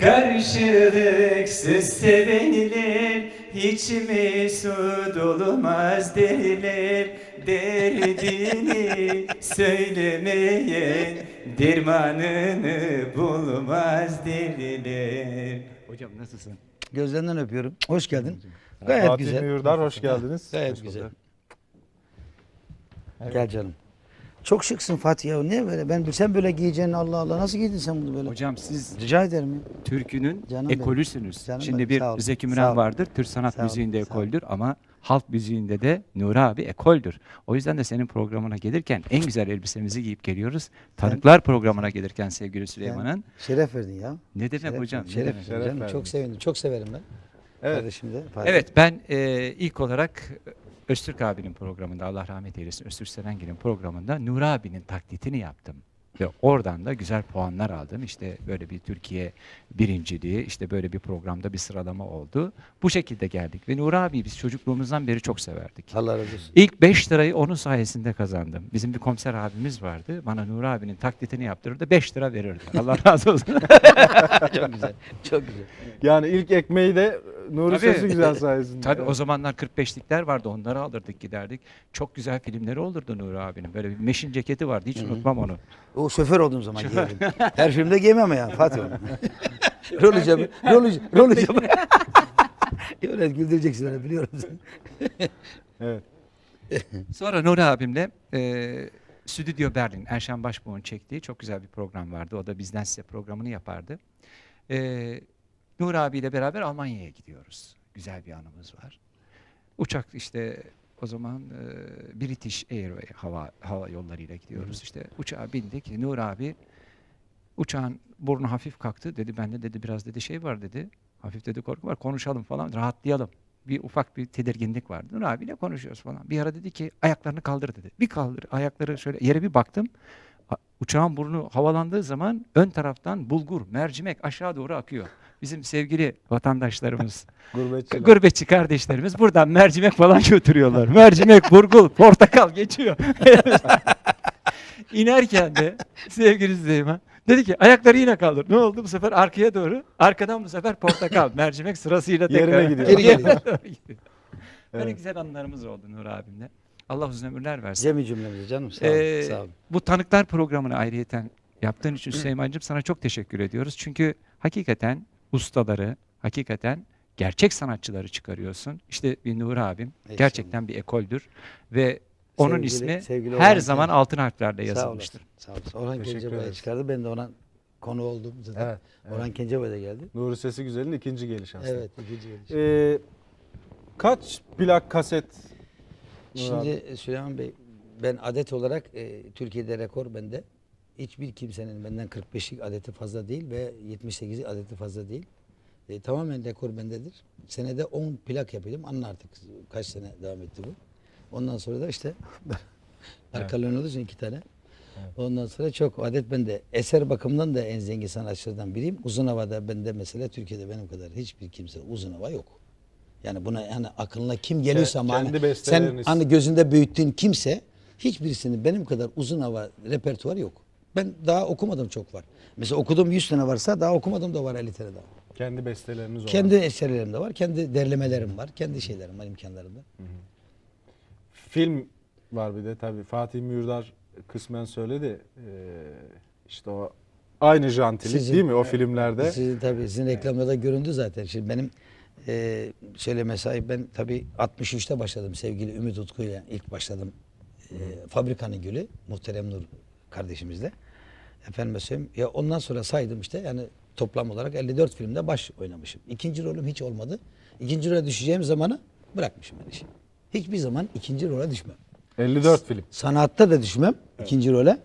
Karşılıksız sevenilir Hiç mi su dolmaz derler Derdini söylemeyen Dermanını bulmaz derler Hocam nasılsın? Gözlerinden öpüyorum. Hoş geldin. Gayet Fatih güzel. Mühürdar hoş geldiniz. Gayet Hoş güzel. bulduk. Gel canım. Çok şıksın Fatih ya. Ne böyle? Ben sen böyle giyeceğini Allah Allah. Nasıl giydin sen bunu böyle? Hocam siz Rica ederim ya. türkünün Canım benim. ekolüsünüz. Canım Şimdi benim, bir Zeki sağ Müren vardır. Türk sanat Sağ müziğinde sağ ol. ekoldür ama halk müziğinde de Nuri abi ekoldür. O yüzden de senin programına gelirken en güzel elbisemizi giyip geliyoruz. Tanıklar programına gelirken sevgili Süleyman'ın. Şeref verdin ya. Ne demek Şeref, hocam? ne Şeref, demek? Şeref canım. verdin. Çok sevindim. Çok severim ben. Evet. Kardeşim de. Fatih. Evet ben e, ilk olarak Öztürk abinin programında Allah rahmet eylesin Öztürk Serengil'in programında Nuri abinin taklitini yaptım. Ve oradan da güzel puanlar aldım. İşte böyle bir Türkiye birinciliği, işte böyle bir programda bir sıralama oldu. Bu şekilde geldik. Ve Nuri abi biz çocukluğumuzdan beri çok severdik. Allah razı olsun. İlk 5 lirayı onun sayesinde kazandım. Bizim bir komiser abimiz vardı. Bana Nuri abinin taklitini yaptırırdı. 5 lira verirdi. Allah razı olsun. çok güzel. Çok güzel. Yani ilk ekmeği de Nuri Tabii. Sesi Güzel sayesinde. Tabii o zamanlar 45'likler vardı. Onları alırdık giderdik. Çok güzel filmleri olurdu Nuri abinin. Böyle bir meşin ceketi vardı. Hiç unutmam onu. O şoför olduğum zaman giyerdim. Her filmde giymem ama ya Fatih rol icabı. Rol icabı. Rol icabı. Öyle güldüreceksin öyle biliyorum. Evet. Sonra Nuri abimle e, Stüdyo Berlin, Erşen Başbuğ'un çektiği çok güzel bir program vardı. O da bizden size programını yapardı. E, Nuri abiyle beraber Almanya'ya gidiyoruz. Güzel bir anımız var. Uçak işte o zaman e, British Airway hava hava yollarıyla gidiyoruz. İşte uçağa bindik. Nuri abi uçağın burnu hafif kalktı. Dedi bende dedi biraz dedi şey var dedi. Hafif dedi korku var. Konuşalım falan rahatlayalım. Bir ufak bir tedirginlik vardı. Nur abiyle konuşuyoruz falan. Bir ara dedi ki ayaklarını kaldır dedi. Bir kaldır. Ayakları şöyle yere bir baktım. Uçağın burnu havalandığı zaman ön taraftan bulgur, mercimek aşağı doğru akıyor. Bizim sevgili vatandaşlarımız, Gurbetçiler. gurbetçi kardeşlerimiz buradan mercimek falan götürüyorlar. Mercimek, burgul, portakal geçiyor. İnerken de sevgili Süleyman dedi ki ayakları yine kaldır. Ne oldu bu sefer arkaya doğru? Arkadan bu sefer portakal, mercimek sırasıyla Yerine tekrar. gidiyor. Geri geliyor. Böyle Evet. güzel anılarımız oldu Nur abimle. Allah uzun ömürler versin. Cemil cümlemize canım sağ. Ee, sağ ol. Bu tanıklar programını ayrıyeten yaptığın için Süleyman'cığım sana çok teşekkür ediyoruz. Çünkü hakikaten ustaları, hakikaten gerçek sanatçıları çıkarıyorsun. İşte bir Nur abim Eyvallah. gerçekten bir ekoldür ve onun Sevgili- ismi sevgili her Orhan zaman Kemal. altın harflerle Sağ yazılmıştır. olasın. Sağ olasın. Orhan ederiz. çıkardı. Ben de ona konu oldum zaten. Evet. Orhan Kencebay da geldi. Nuri Sesi Güzel'in ikinci gelişi aslında. Evet. ikinci geliş. Ee, kaç plak kaset Nur Şimdi abi? Süleyman Bey ben adet olarak e, Türkiye'de rekor bende. Hiçbir kimsenin benden 45'lik adeti fazla değil ve 78'lik adeti fazla değil. E, tamamen rekor bendedir. Senede 10 plak yapıyordum. Anla artık kaç sene devam etti bu. Ondan sonra da işte arkalarında olduğu için iki tane. Ondan sonra çok adet bende. Eser bakımından da en zengin sanatçılardan biriyim. Uzun havada bende mesela Türkiye'de benim kadar hiçbir kimse uzun hava yok. Yani buna yani aklına kim geliyorsa kendi hani sen hani gözünde büyüttüğün kimse hiçbirisinin benim kadar uzun hava repertuarı yok. Ben daha okumadım çok var. Mesela okuduğum 100 tane varsa daha okumadım da var 50 tane daha. Kendi besteleriniz olan. Kendi eserlerim de var, kendi derlemelerim var, kendi şeylerim var, imkanlarım var. Film var bir de tabii. Fatih Mühürdar kısmen söyledi. Ee, işte o aynı jantilik Sizin- değil mi o filmlerde? Sizin tabii sizin reklamlarda göründü zaten. Şimdi benim e, şöyle mesai ben tabii 63'te başladım sevgili Ümit Utku'yla ilk başladım. E, Fabrikanın Gülü Muhterem Nur kardeşimizle. Efendim söyleyeyim ya ondan sonra saydım işte yani toplam olarak 54 filmde baş oynamışım. İkinci rolüm hiç olmadı. İkinci role düşeceğim zamanı bırakmışım ben işi. Hiçbir zaman ikinci role düşmem. 54 film. Sanatta da düşmem ikinci role.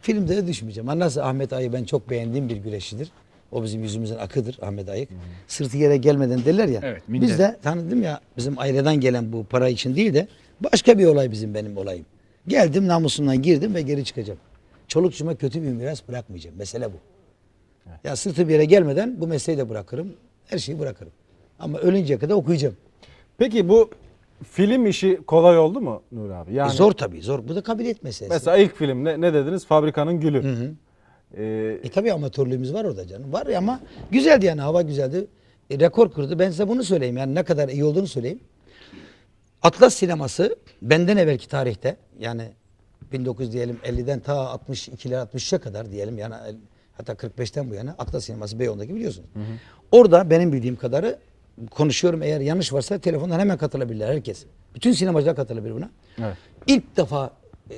Filmde de düşmeyeceğim. Nasıl Ahmet Ay'ı ben çok beğendiğim bir güreşçidir. O bizim yüzümüzün akıdır Ahmet Ayık. Sırtı yere gelmeden derler ya. Evet, biz de tanıdım ya bizim aileden gelen bu para için değil de başka bir olay bizim benim olayım. Geldim namusundan girdim ve geri çıkacağım. Çolukçuma kötü bir miras bırakmayacağım. Mesele bu. Ya sırtı bir yere gelmeden bu mesleği de bırakırım. Her şeyi bırakırım. Ama ölünceye kadar okuyacağım. Peki bu film işi kolay oldu mu Nur abi? Yani E zor tabii zor. Bu da kabiliyet meselesi. Mesela ilk film ne, ne dediniz? Fabrikanın Gülü. E, E tabii amatörlüğümüz var orada canım. Var ama güzeldi yani hava güzeldi. E, rekor kırdı. Ben size bunu söyleyeyim yani ne kadar iyi olduğunu söyleyeyim. Atlas sineması benden evvelki tarihte yani 1900 diyelim 50'den ta 62'ler 63'e kadar diyelim yani hatta 45'ten bu yana Atlas sineması Beyoğlu'ndaki biliyorsunuz. Orada benim bildiğim kadarı konuşuyorum eğer yanlış varsa telefondan hemen katılabilirler herkes. Bütün sinemacılar katılabilir buna. Evet. İlk defa e,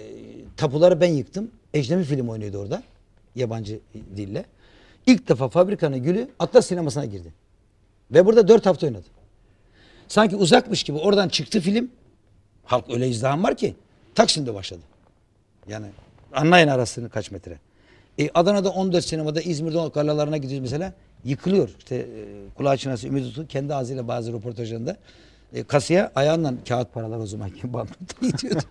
tapuları ben yıktım. Ecnemi film oynuyordu orada. Yabancı dille. İlk defa Fabrikanın Gülü Atlas sinemasına girdi. Ve burada dört hafta oynadı. Sanki uzakmış gibi oradan çıktı film. Halk öyle izdiham var ki Taksim'de başladı. Yani anlayın arasını kaç metre. E, Adana'da 14 sinemada, İzmir'de kalalarına gidiyoruz mesela. Yıkılıyor. İşte e, kulağı çınası Ümit Utu kendi ağzıyla bazı röportajlarında e, kasaya ayağından kağıt paralar o zamanki banknota gidiyordu.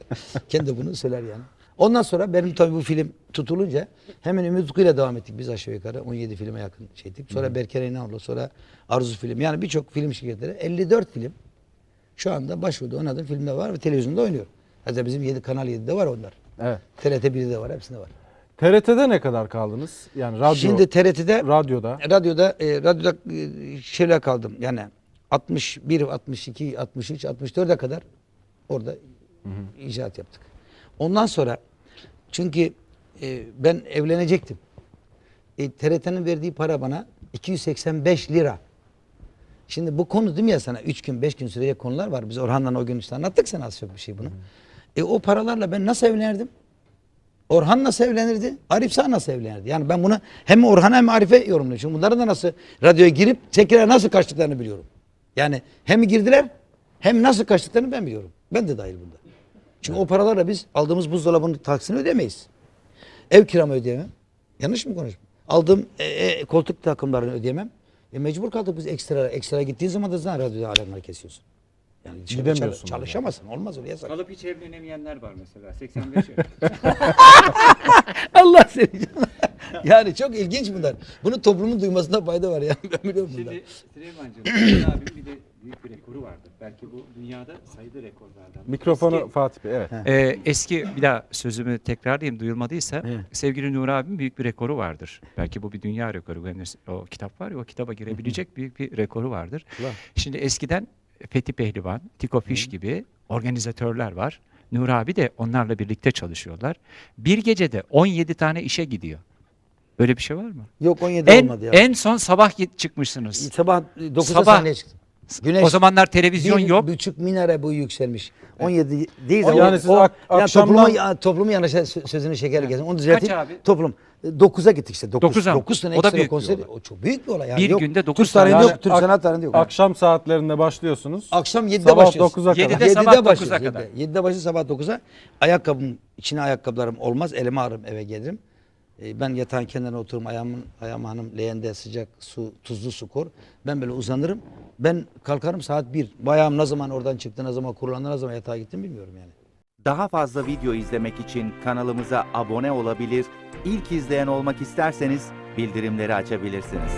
kendi bunu söyler yani. Ondan sonra benim tabii bu film tutulunca hemen Ümit Utku ile devam ettik biz aşağı yukarı. 17 filme yakın şeydik. Sonra Berker İnanoğlu, sonra Arzu Film. Yani birçok film şirketleri 54 film şu anda başvurdu oynadığım filmde var ve televizyonda oynuyor. Hatta bizim 7 Kanal 7'de var onlar. evet. TRT 1'de de var, hepsinde var. TRT'de ne kadar kaldınız? Yani radyo, Şimdi TRT'de radyoda. radyoda e, radyoda e, şeyler kaldım. Yani 61, 62, 63, 64'e kadar orada icraat yaptık. Ondan sonra çünkü e, ben evlenecektim. E, TRT'nin verdiği para bana 285 lira. Şimdi bu konu değil mi ya sana 3 gün 5 gün sürecek konular var. Biz Orhan'la o gün işte anlattık sana az çok bir şey bunu. E o paralarla ben nasıl evlenirdim? Orhan nasıl evlenirdi? Arif Sağ nasıl evlenirdi? Yani ben bunu hem Orhan'a hem Arif'e yorumluyorum. Çünkü bunların da nasıl radyoya girip tekrar nasıl kaçtıklarını biliyorum. Yani hem girdiler hem nasıl kaçtıklarını ben biliyorum. Ben de dahil bunda. Çünkü o paralarla biz aldığımız buzdolabının taksini ödemeyiz. Ev kiramı ödeyemem. Yanlış mı konuştum? Aldığım e, e, koltuk takımlarını ödeyemem. E mecbur kaldık biz ekstra ekstra gittiğin zaman da zaten radyoda alemler kesiyorsun. Yani dışarı çal- Gidemiyorsun çalışamazsın. Olmaz öyle yasak. Kalıp hiç evlenemeyenler var mesela 85 Allah seni canına. Yani çok ilginç bunlar. Bunu toplumun duymasında fayda var ya. Ben biliyorum bunları. Şimdi Süleyman'cığım abinin bir de büyük bir rekoru vardır. Belki bu dünyada sayılı rekorlardan. Mikrofonu Eski- Fatih Bey evet. Ee, eski bir daha sözümü tekrarlayayım duyulmadıysa Evet. sevgili Nur abim büyük bir rekoru vardır. Belki bu bir dünya rekoru. O kitap var ya o kitaba girebilecek büyük bir rekoru vardır. Var. Şimdi eskiden Fethi Pehlivan, Tiko Fiş gibi organizatörler var. Nur abi de onlarla birlikte çalışıyorlar. Bir gecede 17 tane işe gidiyor. Böyle bir şey var mı? Yok 17 En, olmadı ya. en son sabah git- çıkmışsınız. Sabah 9'da Sabah- sahneye çıktım. Güneş o zamanlar televizyon bir yok. buçuk minare boyu yükselmiş. 17 değil de Yani o- siz o, ak- yani akşamdan- toplumu, ya, sö- sözünü şekerli kesin. Onu düzelteyim. abi? Toplum. 9'a gittik işte. 9, Dokuza mı? 9 tane O da ekstra büyük bir konser. olay. O çok büyük bir olay. Yani Bir yok. günde dokuz Türk tarihinde tane- yok. Yani Türk ak- sanat tarihinde yok. Akşam saatlerinde başlıyorsunuz. Akşam 7'de Sabah başlıyoruz. 9'a kadar. 7'de 7'de sabah 9'a başlıyoruz. kadar. 7'de. 7'de başlıyor sabah 9'a. Ayakkabım, içine ayakkabılarım olmaz. Elime ağrım eve gelirim. Ee, Ben yatağın kenarına otururum. Ayağımın, ayağım hanım leğende sıcak su, tuzlu su kor. Ben böyle uzanırım. Ben kalkarım saat 1. Bu ayağım ne zaman oradan çıktı, ne zaman kurulandı, ne zaman yatağa gittim bilmiyorum yani. Daha fazla video izlemek için kanalımıza abone olabilir, ilk izleyen olmak isterseniz bildirimleri açabilirsiniz.